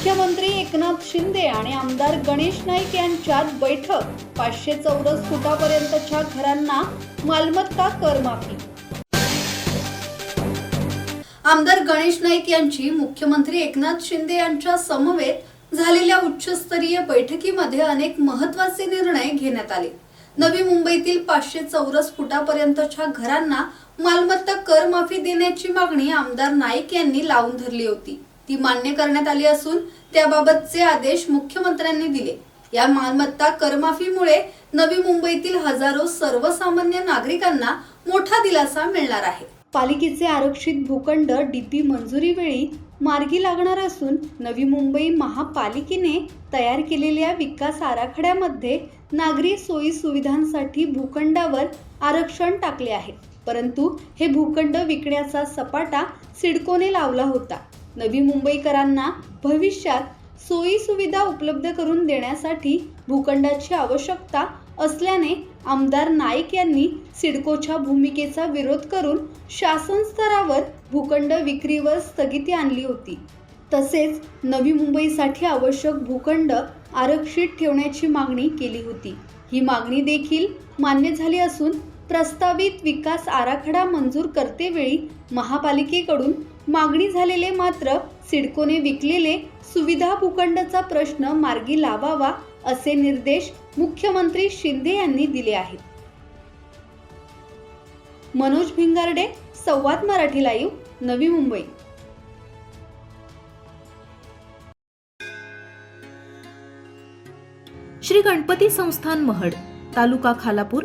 मुख्यमंत्री एकनाथ शिंदे आणि आमदार गणेश नाईक यांच्यात बैठक. पाचशे चौरस फुटापर्यंतच्या घरांना मालमत्ता कर माफी आमदार गणेश नाईक यांची मुख्यमंत्री एकनाथ शिंदे यांच्या समवेत झालेल्या उच्चस्तरीय बैठकीमध्ये अनेक महत्त्वाचे निर्णय घेण्यात आले. नवी मुंबईतील पाचशे चौरस फुटापर्यंतच्या घरांना मालमत्ता करमाफी देण्याची मागणी आमदार नाईक यांनी लावून धरली होती. ती मान्य करण्यात आली असून त्याबाबतचे आदेश मुख्यमंत्र्यांनी दिले. या मालमत्ता करमाफीमुळे नवी मुंबईतील हजारो सर्वसामान्य नागरिकांना मोठा दिलासा मिळणार आहे. पालिकेचे आरक्षित भूखंड डीपी मंजुरीवेळी मार्गी लागणार असून नवी मुंबई महापालिकेने तयार केलेल्या विकास आराखड्यामध्ये नागरी सोयी सुविधांसाठी भूखंडावर आरक्षण टाकले आहे. परंतु हे भूखंड विकण्याचा सपाटा सिडकोने लावला होता. नवी मुंबईकरांना भविष्यात सोयी सुविधा उपलब्ध करून देण्यासाठी भूखंडाची आवश्यकता असल्याने आमदार नाईक यांनी सिडकोच्या भूमिकेचा विरोध करून शासन स्तरावर भूखंड विक्रीवर स्थगिती आणली होती. तसेच नवी मुंबईसाठी आवश्यक भूखंड आरक्षित ठेवण्याची मागणी केली होती. ही मागणी देखील मान्य झाली असून प्रस्तावित विकास आराखडा मंजूर करतेवेळी महापालिकेकडून मागणी झालेले मात्र सिडकोने विकलेले सुविधा भूखंडाचा प्रश्न मार्गी लावावा असे निर्देश मुख्यमंत्री शिंदे यांनी दिले आहेत. मनोज भिंगारडे संवाद मराठी लाईव्ह नवी मुंबई. श्री गणपती संस्थान महड तालुका खालापूर